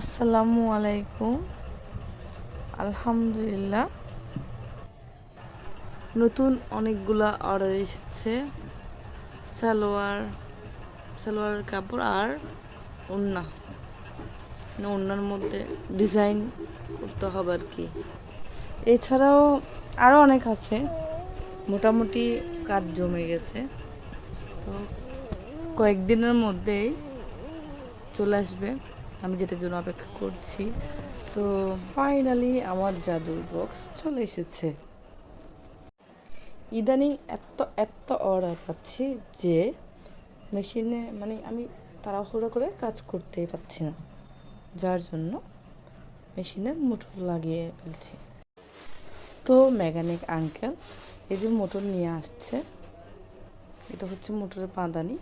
আসসালামু আলাইকুম। আলহামদুলিল্লাহ। নতুন অনেকগুলা অর্ডার এসেছে। সালোয়ার, সালোয়ারের কাপড় আর ওড়না মানে ওড়নার মধ্যে ডিজাইন করতে হবে আর কি। এছাড়াও আরও অনেক আছে। মোটামুটি কাজ জমে গেছে। তো কয়েকদিনের মধ্যেই চলে আসবে। আমি যেটার জন্য অপেক্ষা করছি। তো ফাইনালি আমার জাদুর বক্স চলে এসেছে। ইদানিং এত এত অর্ডার পাচ্ছি যে মেশিনে মানে আমি তাড়াহুড়ো করে কাজ করতেই পারছি না। যার জন্য মেশিনে মোটর লাগিয়ে ফেলছি। তো মেকানিক আঙ্কেল এই যে মোটর নিয়ে আসছে, এটা হচ্ছে মোটরের পাদানি।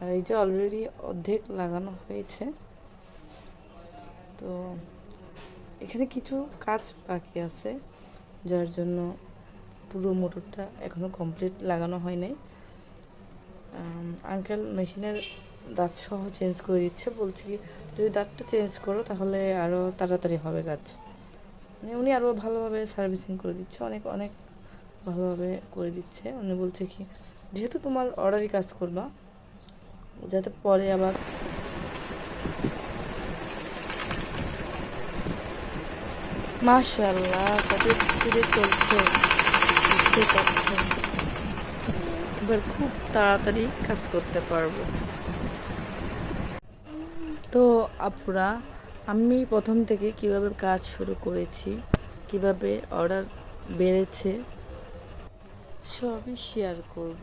আর এই যে অলরেডি অর্ধেক লাগানো হয়েছে। তো এখানে কিছু কাজ বাকি আছে, যার জন্য পুরো মোটরটা এখনও কমপ্লিট লাগানো হয় নাই আঙ্কেল মেশিনের দাঁত সহ চেঞ্জ করে দিচ্ছে, বলছে কি, যদি দাঁতটা চেঞ্জ করো তাহলে আরও তাড়াতাড়ি হবে কাজ। মানে উনি আরও ভালোভাবে সার্ভিসিং করে দিচ্ছে, অনেক অনেক ভালোভাবে করে দিচ্ছে। উনি বলছে কি, যেহেতু তোমার অর্ডারই কাজ করবা, যাতে পরে আবার মাশাল্লাহ কত স্পিডে চলছে। বুঝতে পারছেন। এবার খুব তাড়াতাড়ি কাজ করতে পারব। তো আপুরা, আমি প্রথম থেকে কীভাবে কাজ শুরু করেছি, কীভাবে অর্ডার বেড়েছে, সবই শেয়ার করব।